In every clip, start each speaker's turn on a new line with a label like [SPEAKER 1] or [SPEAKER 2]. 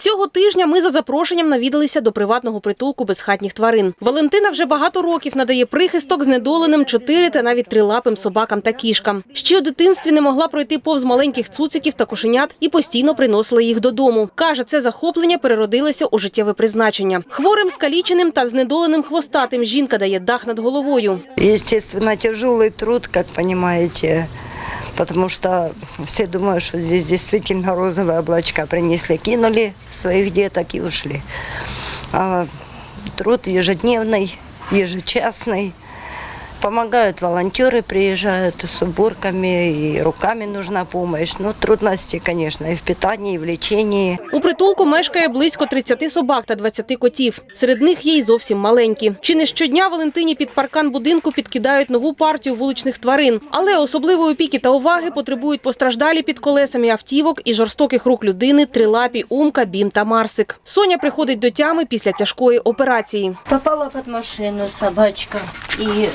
[SPEAKER 1] Цього тижня ми за запрошенням навідалися до приватного притулку безхатніх тварин. Валентина вже багато років надає прихисток знедоленим чотири та навіть трилапим собакам та кішкам. Ще у дитинстві не могла пройти повз маленьких цуциків та кошенят і постійно приносила їх додому. Каже, це захоплення переродилося у життєве призначення. Хворим, скаліченим та знедоленим хвостатим жінка дає дах над головою.
[SPEAKER 2] Естественно, тяжелый труд, как понимаете, потому что все думают, что здесь действительно розовые облачка принесли, кинули своих деток и ушли. А труд ежедневный, ежечасный. Помогают волонтеры, приезжают с уборками, и руками нужна помощь. Ну, трудности, конечно, и в питании, и в лечении.
[SPEAKER 1] У притулку мешкає близько 30 собак та 20 котів. Серед них є й зовсім маленькі. Чи не щодня Валентині під паркан будинку підкидають нову партію вуличних тварин. Але особливої опіки та уваги потребують постраждалі під колесами автівок і жорстоких рук людини трилапі, умка, бім та марсик. Соня приходить до тями після тяжкої операції.
[SPEAKER 3] Попала под машину собачка и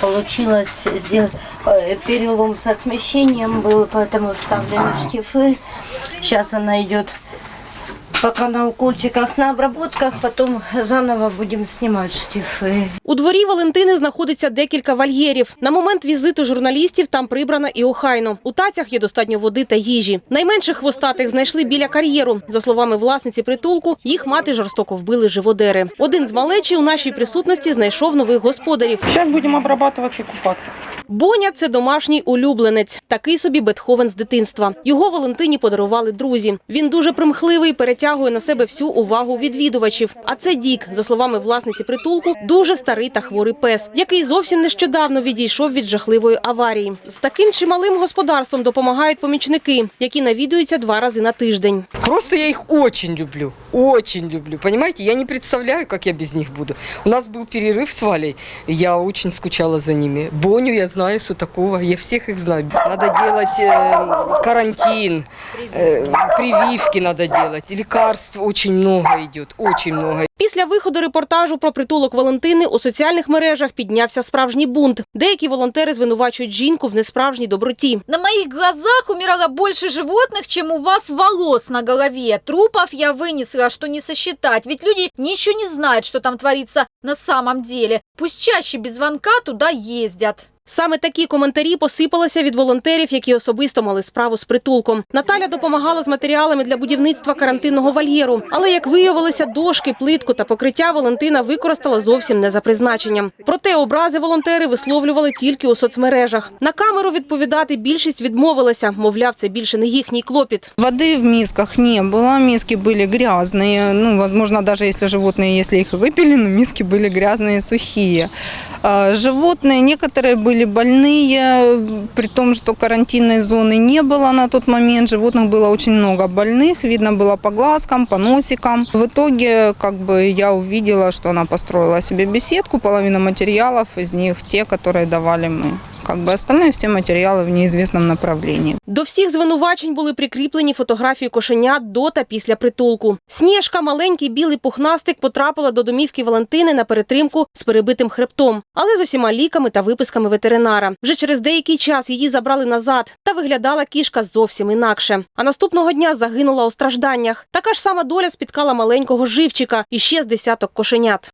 [SPEAKER 3] получилось сделать э, перелом со смещением был, поэтому вставлены штифы. Сейчас она идет пока на укольчиках, на обработках, потом заново будем снимать штифы.
[SPEAKER 1] У дворі Валентини знаходиться декілька вольєрів. На момент візиту журналістів там прибрано і охайно. У тацях є достатньо води та їжі. Найменших хвостатих знайшли біля кар'єру. За словами власниці притулку, їх мати жорстоко вбили живодери. Один з малечі у нашій присутності знайшов нових господарів.
[SPEAKER 4] Сейчас будем обрабатываться и купаться.
[SPEAKER 1] Боня це домашній улюбленець, такий собі Бетховен з дитинства. Його Валентині подарували друзі. Він дуже примхливий, перетягує на себе всю увагу відвідувачів. А це Дік, за словами власниці притулку, дуже старий та хворий пес, який зовсім нещодавно відійшов від жахливої аварії. З таким чималим господарством допомагають помічники, які навідуються два рази на тиждень.
[SPEAKER 5] Просто я их очень люблю, очень люблю, понимаете? Я не представляю, как я без них буду. У нас был перерыв с Валей, я очень скучала за ними. Боню я знаю, что такого, я всех их знаю. Надо делать э, карантин, э, прививки надо делать, лекарств очень много идет, очень много.
[SPEAKER 1] Після виходу репортажу про притулок Валентини у соціальних мережах піднявся справжній бунт. Деякі волонтери звинувачують жінку в несправжній доброті.
[SPEAKER 6] На моих глазах умирало больше животных, чем у вас волос на голове. Трупов я вынесла, что не сосчитать. Ведь люди ничего не знают, что там творится на самом деле. Пусть чаще без звонка туда ездят.
[SPEAKER 1] Саме такі коментарі посипалися від волонтерів, які особисто мали справу з притулком. Наталя допомагала з матеріалами для будівництва карантинного вольєру. Але як виявилося, дошки, плитку та покриття Валентина використала зовсім не за призначенням. Проте образи волонтери висловлювали тільки у соцмережах. На камеру відповідати більшість відмовилася. Мовляв, це більше не їхній клопіт.
[SPEAKER 7] Воды в мисках не было, миски были грязные. Ну, возможно, даже если животные, если их выпили, но миски были грязные, сухие. А, Животные, некоторые были больные, при том, что карантинной зоны не было на тот момент. Животных было очень много больных, видно было по глазкам, по носикам. В итоге, как бы, я увидела, что она построила себе беседку, половина материалов из них те, которые давали мы. Как бы остальные все материалы в неизвестном направлении.
[SPEAKER 1] До всіх звинувачень були прикріплені фотографії кошенят до та після притулку. Сніжка, маленький білий пухнастик, потрапила до домівки Валентини на перетримку з перебитим хребтом, але з усіма ліками та виписками ветеринара. Вже через деякий час її забрали назад, та виглядала кішка зовсім інакше. А наступного дня загинула у стражданнях. Така ж сама доля спіткала маленького живчика і ще з десяток кошенят.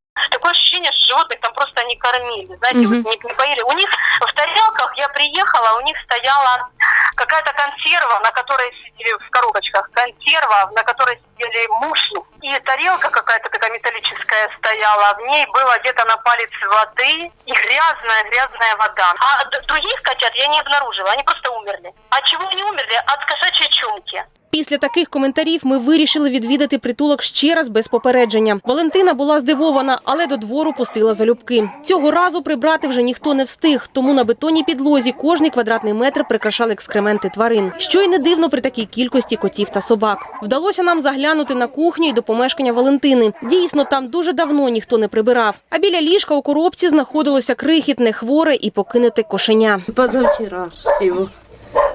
[SPEAKER 8] Не кормили, знаете,
[SPEAKER 1] Мгм.
[SPEAKER 8] вот не, не поели. У них в тарелках, я приехала, у них стояла какая-то консерва, на которой сидели в коробочках, консерва, на которой сидели муши. И тарелка какая-то такая металлическая стояла, в ней было где-то на палец воды и грязная, грязная вода. А других котят я не обнаружила, они просто умерли. От чего они умерли? От кошачьей чумки.
[SPEAKER 1] Після таких коментарів ми вирішили відвідати притулок ще раз без попередження. Валентина була здивована, але до двору пустила залюбки. Цього разу прибрати вже ніхто не встиг, тому на бетонній підлозі кожний квадратний метр прикрашали екскременти тварин. Що й не дивно при такій кількості котів та собак. Вдалося нам заглянути на кухню і до помешкання Валентини. Дійсно, там дуже давно ніхто не прибирав. А біля ліжка у коробці знаходилося крихітне, хворе і покинуте кошеня.
[SPEAKER 3] Позавчера его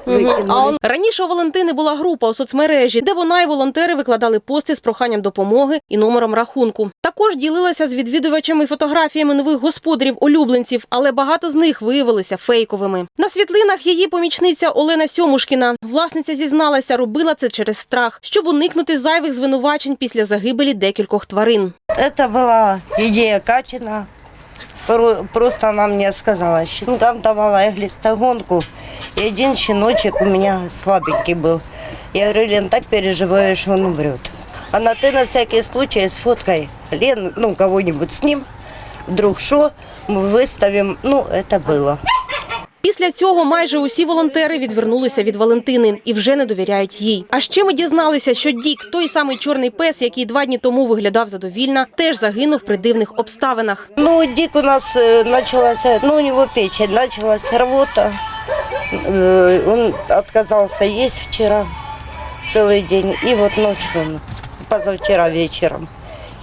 [SPEAKER 2] выкинули.
[SPEAKER 1] А он раніше у Валентини була група у соцмережі, де вона і волонтери викладали пости з проханням допомоги і номером рахунку. Також ділилася з відвідувачами фотографіями нових господарів улюбленців, але багато з них виявилися фейковими. На світлинах її помічниця Олена Сьомушкіна. Власниця зізналася, робила це через страх, щоб уникнути зайвих звинувачень після загибелі декількох тварин.
[SPEAKER 2] Это была идея Катина. Про- Просто она мне сказала, щенкам давала я глистогонку, и один щеночек у меня слабенький был. Я говорю, Лен, так переживаю, что он умрет. Она, ты на всякий случай с фоткой Лен, ну, кого-нибудь с ним, вдруг что, мы выставим, ну, это было.
[SPEAKER 1] Після цього майже усі волонтери відвернулися від Валентини і вже не довіряють їй. А ще ми дізналися, що Дік, той самий чорний пес, який два дні тому виглядав задовільно, теж загинув при дивних обставинах.
[SPEAKER 2] Ну, Дик у нас э, началась, э, ну, у него печень, началась рвота. Э, Он отказался есть вчера целый день. И вот ночью он, позавчера вечером.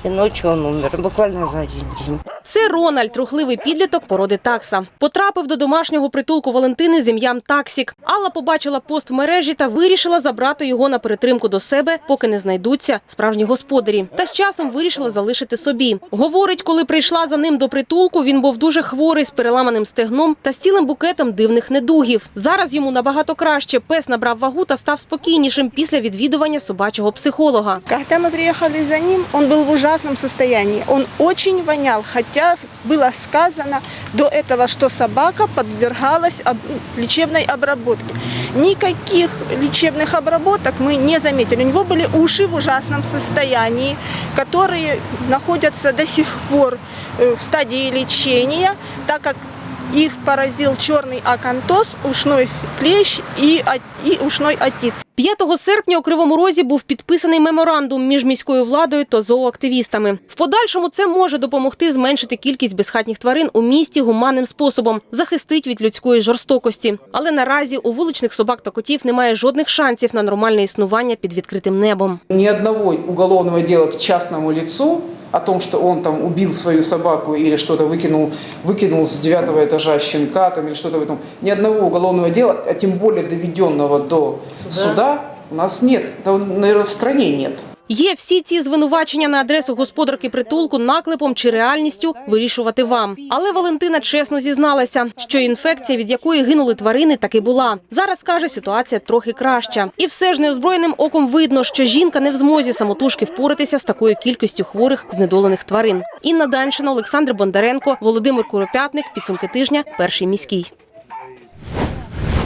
[SPEAKER 2] И ночью он умер, буквально за один день.
[SPEAKER 1] Це Рональд, рухливий підліток породи такса. Потрапив до домашнього притулку Валентини з ім'ям Таксік. Алла побачила пост в мережі та вирішила забрати його на перетримку до себе, поки не знайдуться справжні господарі. Та з часом вирішила залишити собі. Говорить, коли прийшла за ним до притулку, він був дуже хворий з переламаним стегном та з цілим букетом дивних недугів. Зараз йому набагато краще. Пес набрав вагу та став спокійнішим після відвідування собачого психолога.
[SPEAKER 9] Когда мы приехали за ним, он был в ужасном состоянии. Он очень вонял, хотя было сказано до этого, что собака подвергалась об- лечебной обработке. Никаких лечебных обработок мы не заметили. У него были уши в ужасном состоянии, которые находятся до сих пор э, в стадии лечения, так как их поразил черный акантоз, ушной клещ и, о- и ушной отит.
[SPEAKER 1] 5 серпня у Кривому Розі був підписаний меморандум між міською владою та зооактивістами. В подальшому це може допомогти зменшити кількість безхатніх тварин у місті гуманним способом, захистить від людської жорстокості. Але наразі у вуличних собак та котів немає жодних шансів на нормальне існування під відкритим небом.
[SPEAKER 4] Ни одного уголовного дела к частному лицу о том, что он там убил свою собаку или что-то выкинул, выкинул с девятого этажа щенка там, или что-то в этом. Ни одного уголовного дела, а тем более доведенного до суда, у нас нет. Да, наверное, в стране нет.
[SPEAKER 1] Є всі ці звинувачення на адресу господарки притулку наклепом чи реальністю вирішувати вам. Але Валентина чесно зізналася, що інфекція, від якої гинули тварини, таки була. Зараз каже, ситуація трохи краща. І все ж неозброєним оком видно, що жінка не в змозі самотужки впоратися з такою кількістю хворих знедолених тварин. Інна Даншина, Олександр Бондаренко, Володимир Куропятник. Підсумки тижня. Перший міський.